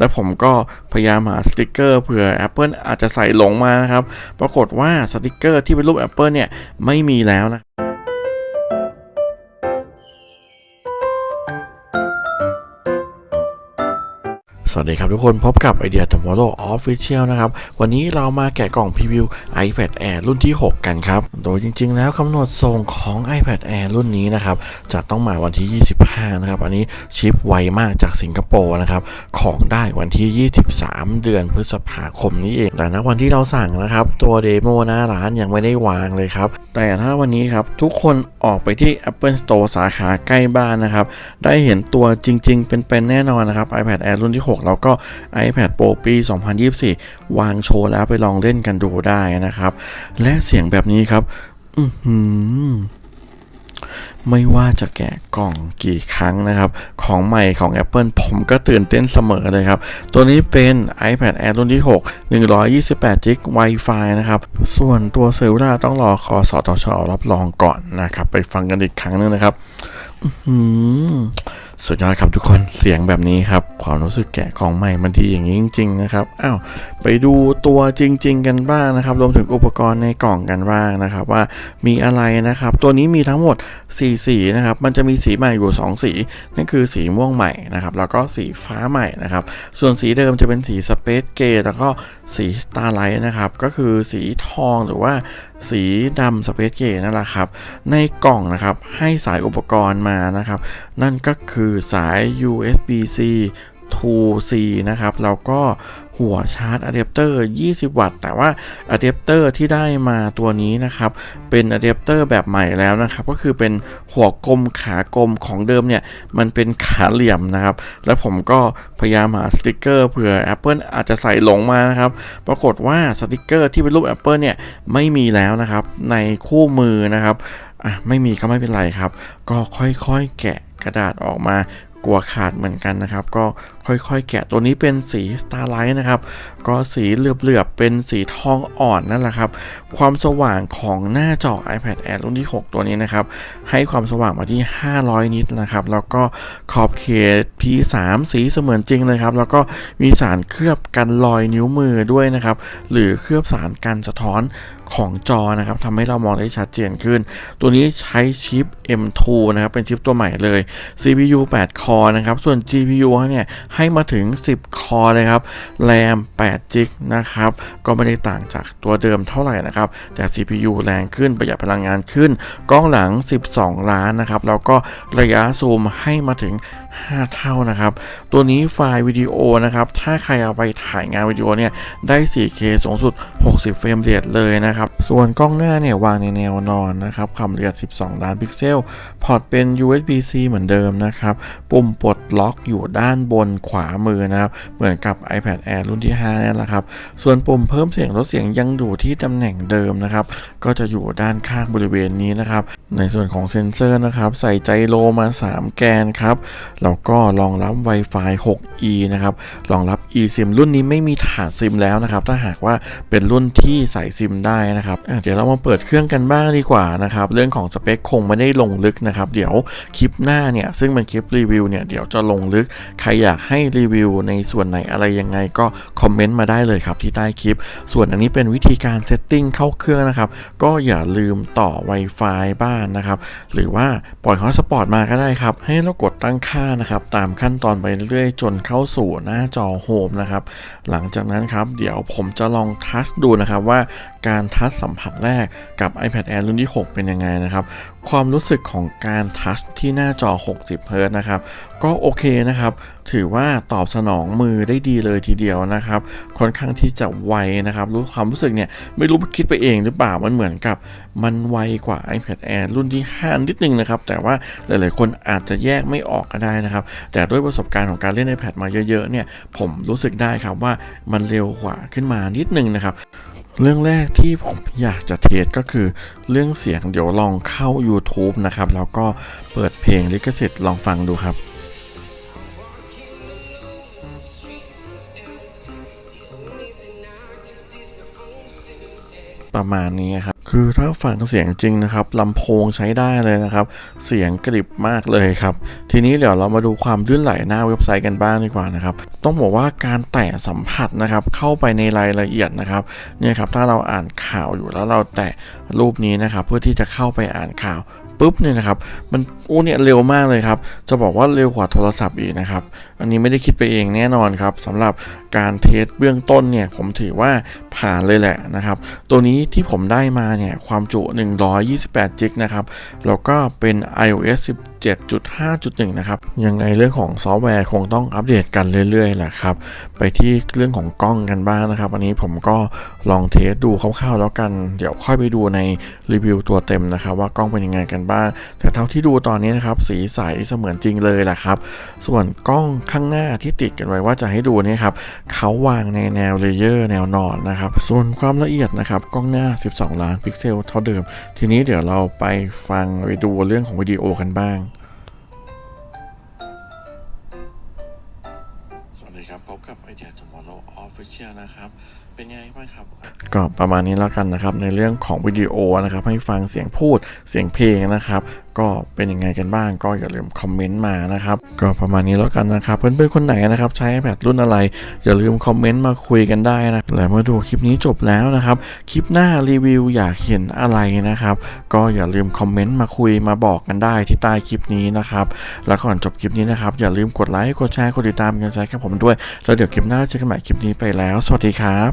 และผมก็พยายามหาสติกเกอร์เผื่อ Apple อาจจะใส่หลงมานะครับ ปรากฏว่าสติกเกอร์ที่เป็นรูป Apple เนี่ยไม่มีแล้วนะ สวัสดีครับทุกคนพบกับไอเดีย Tomorrow Official นะครับ วันนี้เรามาแกะกล่องพรีวิว iPad Air รุ่นที่ 6 กันครับ โดยจริง ๆ แล้วกำหนดส่งของ iPad Air รุ่นนี้นะครับ จะต้องมาวันที่ 25 นะครับ อันนี้ชิปไวมากจากสิงคโปร์นะครับ ของได้วันที่ 23 เดือนพฤษภาคมนี้เองแต่ณวันที่เราสั่งนะครับ ตัวเดโมหน้าร้านยังไม่ได้วางเลยครับ แต่ถ้าวันนี้ครับทุกคนออกไปที่ Apple Store สาขาใกล้บ้านนะครับได้เห็นตัวจริง ๆ เป็นๆแน่นอนนะครับ iPad Air รุ่นที่ 6แล้วก็ iPad Pro ปี 2024 วางโชว์แล้วไปลองเล่นกันดูได้นะครับ และเสียงแบบนี้ครับ อือหือไม่ว่าจะแกะกล่องกี่ครั้งนะครับ ของใหม่ของ Apple ผมก็ตื่นเต้นเสมอเลยครับ ตัวนี้เป็น iPad Air รุ่นที่ 6 128 g b Wi-Fi นะครับ ส่วนตัวเซลล่าต้องรอคอสตชอรับรองก่อนนะครับ ไปฟังกันอีกครั้งหนึงนะครับ อื้อหือ สุดยอดครับทุกคนเสียงแบบนี้ครับ ความรู้สึกแกะของใหม่มันดีอย่างนี้จริง ๆ นะครับอ้าวไปดูตัวจริง ๆ กันบ้างนะครับ รวมถึงอุปกรณ์ในกล่องกันบ้างนะครับ ว่ามีอะไรนะครับ ตัวนี้มีทั้งหมด4สีนะครับ มันจะมีสีใหม่อยู่ 2 สีนั่นคือสีม่วงใหม่นะครับ แล้วก็สีฟ้าใหม่นะครับ ส่วนสีเดิมจะเป็นสีสเปซเกย์แล้วก็ สีสตาร์ไลท์นะครับ ก็คือสีทองหรือว่าสีดำสเปซเกย์นั่นแหละครับ ในกล่องนะครับให้สายอุปกรณ์มานะครับ นั่นก็คือสาย USB-C to C นะครับ แล้วก็ หัวชาร์จอะแดปเตอร์ 20 วัตต์ แต่ว่าอะแดปเตอร์ที่ได้มาตัวนี้นะครับ เป็นอะแดปเตอร์แบบใหม่แล้วนะครับ ก็คือเป็นหัวกลมขากลมของเดิมเนี่ย มันเป็นขาเหลี่ยมนะครับ แล้วผมก็พยายามหาสติกเกอร์เผื่อ Apple อาจจะใส่หลงมานะครับ ปรากฏว่าสติกเกอร์ที่เป็นรูป Apple เนี่ยไม่มีแล้วนะครับ ในคู่มือนะครับอะไม่มีก็ไม่เป็นไรครับ ก็ค่อยๆแกะกระดาษออกมากลัวขาดเหมือนกันนะครับ ก็ค่อยๆ แกะตัวนี้เป็นสี Starlight นะครับ ก็สีเหลือบๆ เป็นสีทองอ่อนนั่นแหละครับ ความสว่างของหน้าจอ iPad Air รุ่นที่ 6 ตัวนี้นะครับ ให้ความสว่างมาที่ 500 นิตนะครับ แล้วก็ขอบเขต P3 สีเสมือนจริงเลยครับ แล้วก็มีสารเคลือบกันรอยนิ้วมือด้วยนะครับ หรือเคลือบสารกันสะท้อนของจอนะครับทำให้เรามองได้ชัดเจนขึ้น ตัวนี้ใช้ชิป M2 นะครับ เป็นชิปตัวใหม่เลย CPU 8 คอนะครับ ส่วน GPU เนี่ยให้มาถึง 10 คอเลยครับแรม8จิกนะครับก็ไม่ได้ต่างจากตัวเดิมเท่าไหร่นะครับแต่ CPU แรงขึ้นประหยัดพลังงานขึ้น กล้องหลัง 12 ล้านนะครับแล้วก็ระยะซูมให้มาถึง5 เท่านะครับ ตัวนี้ไฟล์วิดีโอนะครับ ถ้าใครเอาไปถ่ายงานวิดีโอเนี่ย ได้ 4K สูงสุด 60 เฟรมเรทเลยนะครับ ส่วนกล้องหน้าเนี่ยวางในแนวนอนนะครับความละเอียด 12 ล้านพิกเซล พอร์ตเป็น USB-C เหมือนเดิมนะครับ ปุ่มปลดล็อกอยู่ด้านบนขวามือนะครับ เหมือนกับ iPad Air รุ่นที่ 5 นั่นแหละครับ ส่วนปุ่มเพิ่มเสียงลดเสียงยังอยู่ที่ตำแหน่งเดิมนะครับ ก็จะอยู่ด้านข้างบริเวณนี้นะครับ ในส่วนของเซ็นเซอร์นะครับ ใส่ใจโลมา 3 แกนครับ แล้วก็รองรับ Wi-Fi 6E นะครับ รองรับ eSIM รุ่นนี้ไม่มีถาดซิมแล้วนะครับ ถ้าหากว่าเป็นรุ่นที่ใส่ซิมได้นะครับ เดี๋ยวเรามาเปิดเครื่องกันบ้างดีกว่านะครับ เรื่องของสเปคคงไม่ได้ลงลึกนะครับ เดี๋ยวคลิปหน้าเนี่ย ซึ่งเป็นคลิปรีวิวเนี่ย เดี๋ยวจะลงลึก ใครอยากให้รีวิวในส่วนไหนอะไรยังไงก็คอมเมนต์มาได้เลยครับที่ใต้คลิป ส่วนอันนี้เป็นวิธีการเซตติ้งเข้าเครื่องนะครับ ก็อย่าลืมต่อ Wi-Fi บ้างนนะครับ หรือว่าปล่อยฮอตสปอตมาก็ได้ครับ ให้เรากดตั้งค่านะครับตามขั้นตอนไปเรื่อยจนเข้าสู่หน้าจอโฮมนะครับ หลังจากนั้นครับเดี๋ยวผมจะลองทัชดูนะครับว่าการทัชสัมผัสแรกกับ iPad Air รุ่นที่ 6 เป็นยังไงนะครับ ความรู้สึกของการทัชที่หน้าจอ 60 เฮิร์ตนะครับ ก็โอเคนะครับ ถือว่าตอบสนองมือได้ดีเลยทีเดียวนะครับ ค่อนข้างที่จะไวนะครับ รู้ความรู้สึกเนี่ย ไม่รู้คิดไปเองหรือเปล่า มันเหมือนกับมันไวกว่า iPad Air รุ่นที่ 5 นิดนึงนะครับ แต่ว่าหลายๆ คนอาจจะแยกไม่ออกก็ได้นะครับ แต่ด้วยประสบการณ์ของการเล่น iPad มาเยอะๆ เนี่ย ผมรู้สึกได้ครับว่ามันเร็วกว่าขึ้นมานิดนึงนะครับเรื่องแรกที่ผมอยากจะเทสก็คือ เรื่องเสียงเดี๋ยวลองเข้า YouTube นะครับ แล้วก็เปิดเพลงลิขสิทธิ์ลองฟังดูครับ ประมาณนี้ครับคือถ้าฟังเสียงจริงนะครับลำโพงใช้ได้เลยนะครับ เสียงกริบมากเลยครับ ทีนี้เดี๋ยวเรามาดูความลื่นไหลหน้าเว็บไซต์กันบ้างดีกว่านะครับ ต้องบอกว่าการแตะสัมผัสนะครับ เข้าไปในรายละเอียดนะครับเนี่ยครับถ้าเราอ่านข่าวอยู่แล้วเราแตะรูปนี้นะครับ เพื่อที่จะเข้าไปอ่านข่าวปุ๊บเนี่ยนะครับมันโอ้เนี่ยเร็วมากเลยครับ จะบอกว่าเร็วกว่าโทรศัพท์อีกนะครับ อันนี้ไม่ได้คิดไปเองแน่นอนครับสำหรับการเทสเบื้องต้นเนี่ยผมถือว่าผ่านเลยแหละนะครับ ตัวนี้ที่ผมได้มาเนี่ยความจุ 128 จิกนะครับ แล้วก็เป็น iOS 17.5.1 นะครับ ยังไงเรื่องของซอฟต์แวร์คงต้องอัปเดตกันเรื่อยๆแหละครับ ไปที่เรื่องของกล้องกันบ้างนะครับ อันนี้ผมก็ลองเทสดูคร่าวๆแล้วกัน เดี๋ยวค่อยไปดูในรีวิวตัวเต็มนะครับ ว่ากล้องเป็นยังไงกันบ้าง แต่เท่าที่ดูตอนนี้นะครับ สีใสเสมือนจริงเลยแหละครับ ส่วนกล้องข้างหน้าที่ติดกันไว้ว่าจะให้ดูเนี่ยครับ เขาวางในแนวเลเยอร์แนวนอนนะครับ ส่วนความละเอียดนะครับกล้องหน้า 12 ล้านพิกเซลเท่าเดิม ทีนี้เดี๋ยวเราไปฟังไปดูเรื่องของวิดีโอกันบ้าง กับไอเดีย Tomorrow Official นะครับ เป็นไงบ้างครับ ก็ประมาณนี้แล้วกันนะครับ ในเรื่องของวิดีโอนะครับ ให้ฟังเสียงพูดเสียงเพลงนะครับ ก็เป็นยังไงกันบ้าง ก็อย่าลืมคอมเมนต์มานะครับ ก็ประมาณนี้แล้วกันนะครับ เพื่อนๆคนไหนนะครับ ใช้ iPad รุ่นอะไร อย่าลืมคอมเมนต์มาคุยกันได้นะและเมื่อดูคลิปนี้จบแล้วนะครับ คลิปหน้ารีวิวอยากเห็นอะไรนะครับ ก็อย่าลืมคอมเมนต์มาคุยมาบอกกันได้ที่ใต้คลิปนี้นะครับ แล้วก่อนจบคลิปนี้นะครับ อย่าลืมกดไลค์กดแชร์กดติดตามเป็นกำลังใจกับผมด้วยแล้วเดี๋ยวคลิปหน้าเจอกันใหม่คลิปนี้ไปแล้ว สวัสดีครับ